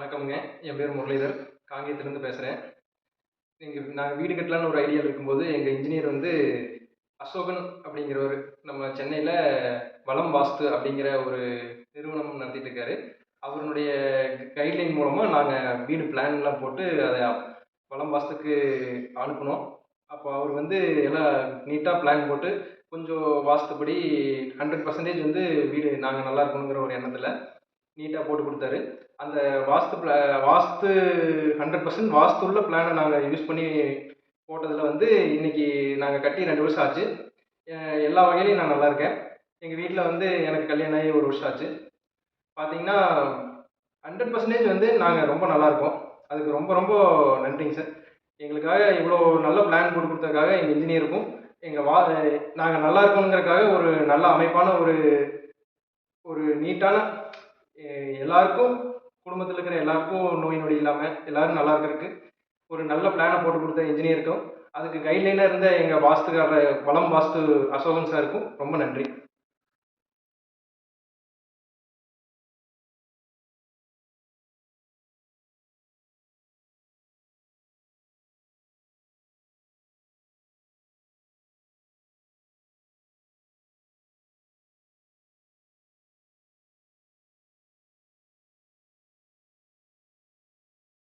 வணக்கம்ங்க. என் பேர் முரளிதர். காங்கேயத்துலேருந்து பேசுகிறேன் எங்கள் நாங்கள் வீடு கட்டலான்னு ஒரு ஐடியாவில் இருக்கும்போது எங்கள் இன்ஜினியர் வந்து அசோகன் அப்படிங்கிறவர் நம்ம சென்னையில் வளம் வாஸ்து அப்படிங்கிற ஒரு நிறுவனம் நடத்திட்டு இருக்காரு. அவருடைய கைட்லைன் மூலமாக நாங்கள் வீடு பிளான்லாம் போட்டு அதை வளம் வாஸ்துக்கு அனுப்பினோம். அப்போ அவர் வந்து எல்லாம் நீட்டாக பிளான் போட்டு கொஞ்சம் வாஸ்துப்படி ஹண்ட்ரட் பர்சன்டேஜ் வந்து வீடு நாங்கள் நல்லா இருக்கணுங்கிற ஒரு எண்ணத்தில் நீட்டாக போட்டு கொடுத்தாரு. அந்த வாஸ்து பிளா வாஸ்து ஹண்ட்ரட் பர்சன்ட் வாஸ்து உள்ள பிளானை நாங்கள் யூஸ் பண்ணி போட்டதில் வந்து இன்னைக்கு நாங்கள் கட்டி ரெண்டு வருஷம் ஆச்சு. எல்லா வகையிலையும் நான் நல்லா இருக்கேன். எங்கள் வீட்டில் வந்து எனக்கு கல்யாணம் ஆகி ஒரு வருஷம் ஆச்சு. பார்த்தீங்கன்னா ஹண்ட்ரட் பர்சன்டேஜ் வந்து நாங்கள் ரொம்ப நல்லா இருக்கோம். அதுக்கு ரொம்ப ரொம்ப நன்றிங்க சார். எங்களுக்காக இவ்வளோ நல்ல பிளான் போட்டு கொடுத்ததுக்காக எங்கள் இன்ஜினியருக்கும் எங்கள் வா நாங்கள் நல்லா இருக்கணுங்கிறக்காக ஒரு நல்ல அமைப்பான ஒரு ஒரு நீட்டான எல்லாருக்கும் குடும்பத்தில் இருக்கிற எல்லாருக்கும் நோய் நொடி இல்லாமல் எல்லாரும் நல்லா இருக்கிறதுக்கு ஒரு நல்ல பிளானை போட்டு கொடுத்த இன்ஜினியருக்கும் அதுக்கு கைட்லைனாக இருந்த எங்கள் வாஸ்துக்காரர் வளம் வாஸ்து அசோகன் சாருக்கும் ரொம்ப நன்றி.